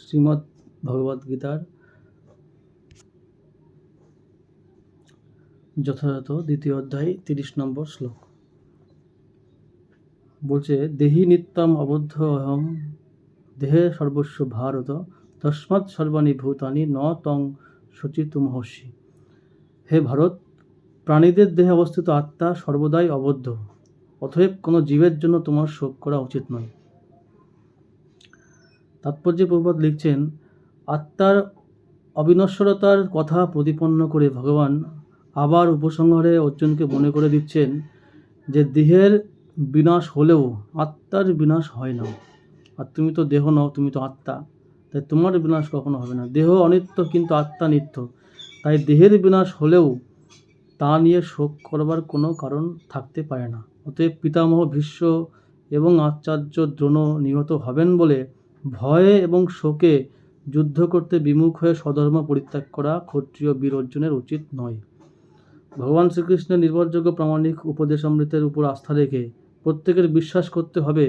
শ্রীমদ্ ভগবদ্ গীতার যথাযথ দ্বিতীয় অধ্যায়, তিরিশ নম্বর শ্লোক। বলছে, দেহি নিত্যম অবদ্ধ অহম দেহে সর্বস্ব ভারত, তস্মাৎ সর্বাণী ভূতানি ন তং শচিতুমহর্ষি হে ভারত, প্রাণীদের দেহে অবস্থিত আত্মা সর্বদাই অবদ্ধ, অতএব কোনো জীবের জন্য তোমার শোক করা উচিত নয়। তাৎপর্য প্রভুপাত লিখছেন, আত্মার অবিনশ্বরতার কথা প্রতিপন্ন করে ভগবান আবার উপসংহারে অর্জুনকে মনে করে দিচ্ছেন যে দেহের বিনাশ হলেও আত্মার বিনাশ হয় না। আর তুমি তো দেহ নও, তুমি তো আত্মা। তাই তোমার বিনাশ কখনো হবে না। দেহ অনিত্য, কিন্তু আত্মা নিত্য। তাই দেহের বিনাশ হলেও তা নিয়ে শোক করবার কোনো কারণ থাকতে পারে না। অতএব পিতামহ ভীষ্ম এবং আচার্য দ্রোণ নিহত হবেন বলে ভয়ে এবং শোকে যুদ্ধ করতে বিমুখ হয়ে স্বধর্ম পরিত্যাগ করা ক্ষত্রিয় বীর উচিত নয়। ভগবান শ্রীকৃষ্ণের নির্ভরযোগ্য প্রামাণিক উপদেশ অমৃতের উপর আস্থা রেখে প্রত্যেকের বিশ্বাস করতে হবে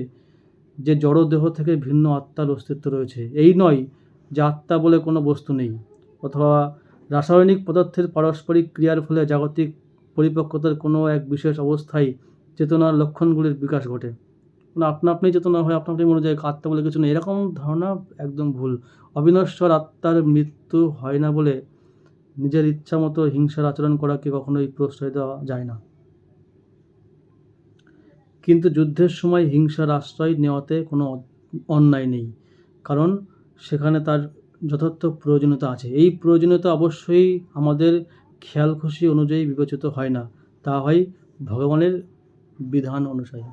যে জড় দেহ থেকে ভিন্ন আত্মার অস্তিত্ব রয়েছে। এই নয় যে আত্মা বলে কোনো বস্তু নেই, অথবা রাসায়নিক পদার্থের পারস্পরিক ক্রিয়ার ফলে জাগতিক পরিপক্কতার কোনো এক বিশেষ অবস্থায় চেতনার লক্ষণগুলির বিকাশ ঘটে। মানে আপনা, আপনি চেতনা হয় আপনা, আপনি মনে যায় আত্মা বলে কিছু নেই। এরকম ধারণা একদম ভুল। অবিনশ্বর আত্মার মৃত্যু হয় না বলে নিজের ইচ্ছা মতো হিংসার আচরণ করাকে কখনোই প্রশ্রয় দেওয়া যায় না। কিন্তু যুদ্ধের সময় হিংসার আশ্রয় নেওয়াতে কোনো অন্যায় নেই। কারণ সেখানে তার যথার্থ প্রয়োজনীয়তা আছে। এই প্রয়োজনীয়তা অবশ্যই আমাদের খেয়াল খুশি অনুযায়ী বিবেচিত হয় না। তা হয় ভগবানের বিধান অনুযায়ী